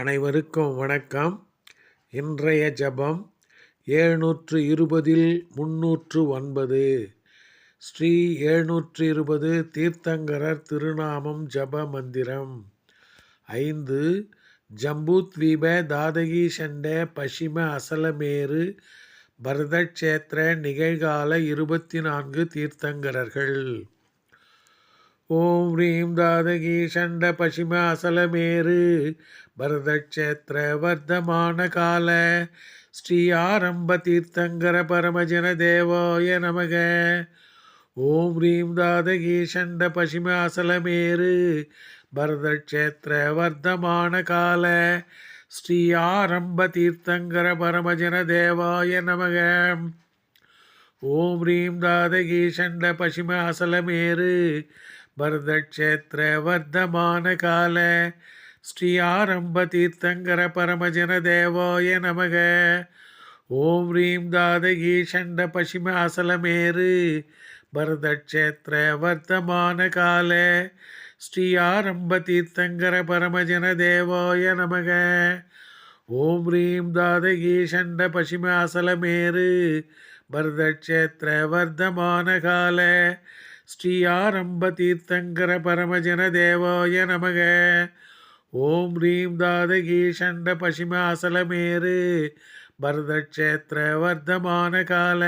அனைவருக்கும் வணக்கம். இன்றைய ஜபம் ஏழ்நூற்று இருபதில் முன்னூற்று ஒன்பது ஸ்ரீ ஏழ்நூற்று இருபது தீர்த்தங்கரர் திருநாமம் ஜப மந்திரம். ஐந்து ஜம்பூத்வீப தாதகி சண்ட பசிம அசலமேரு பரதக்ஷேத்திர நிகழ்கால இருபத்தி நான்கு தீர்த்தங்கரர்கள். ஓம் ரீம் தாதகி சண்ட பசிம அசலமேரு பரதக்ஷேத்திர வர்த்தமான கால. ஸ்ரீ ஆரம்ப தீர்த்தங்கர பரமஜன தேவாய நமக. ஓம் ரீம் தாதகி சண்ட பசிம அசலமேரு பரதக்ஷேத்திர வர்த்தமான கால. ஸ்ரீ ஆரம்ப தீர்த்தங்கர பரமஜன தேவாய நமக. ஓம் ரீம் தாதகி சண்ட பசிம அசலமேரு பரதக்ஷேத்திர வர்த்தமான கால ஸ்ரீ ஆரம்ப தீர்த்தங்கர பரமஜன தேவோய நமக. ஓம் ஹ்ரீம் தாதகி சண்ட பசிம அசலமேறு பரதக்ஷேத்திர வர்த்தமான கால ஸ்ரீ ஆரம்ப தீர்த்தங்கர பரமஜன தேவோய நமக. ஓம் ஹ்ரீம் தாதகி சண்ட பசிம அசலமேறு பரதக்ஷேத்திர வர்த்தமான கால ஸ்ரீயாரம்ப தீர்த்தங்கர பரமஜன தேவாய நமக. ஓம் ரீம் தாதகி சண்ட பசிம பரதக்ஷேத்திர வர்த்தமான கால.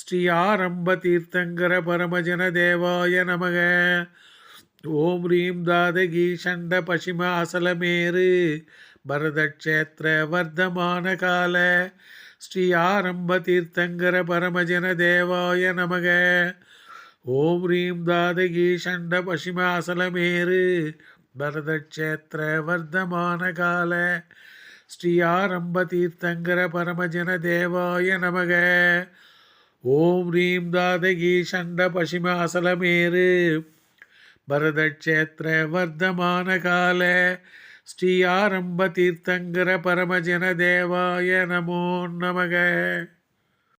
ஸ்ரீயாரம்ப தீர்த்தங்கர பரமஜன தேவாய நமக. ஓம் ரீம் தாதகி சண்ட பசிம பரதக்ஷேத்திர வர்த்தமான கால. ஸ்ரீ ஆரம்ப தீர்த்தங்கர பரமஜன தேவாய நமக. ஓம் ரீம் தாதகி சண்ட பசிமாசலமேறு. பரதக்ஷேத்திர வர்த்தமான கால. ஸ்ரீ ஆரம்ப தீர்த்தங்கர பரமஜன தேவாய நமக. ஓம் ரீம் தாதகி சண்ட பசிமாசலமேறு. பரதக்ஷேத்திர வர்த்தமான கால. ஸ்ரீ ஆரம்ப தீர்த்தங்கர பரமஜன தேவாய நமோ நமக.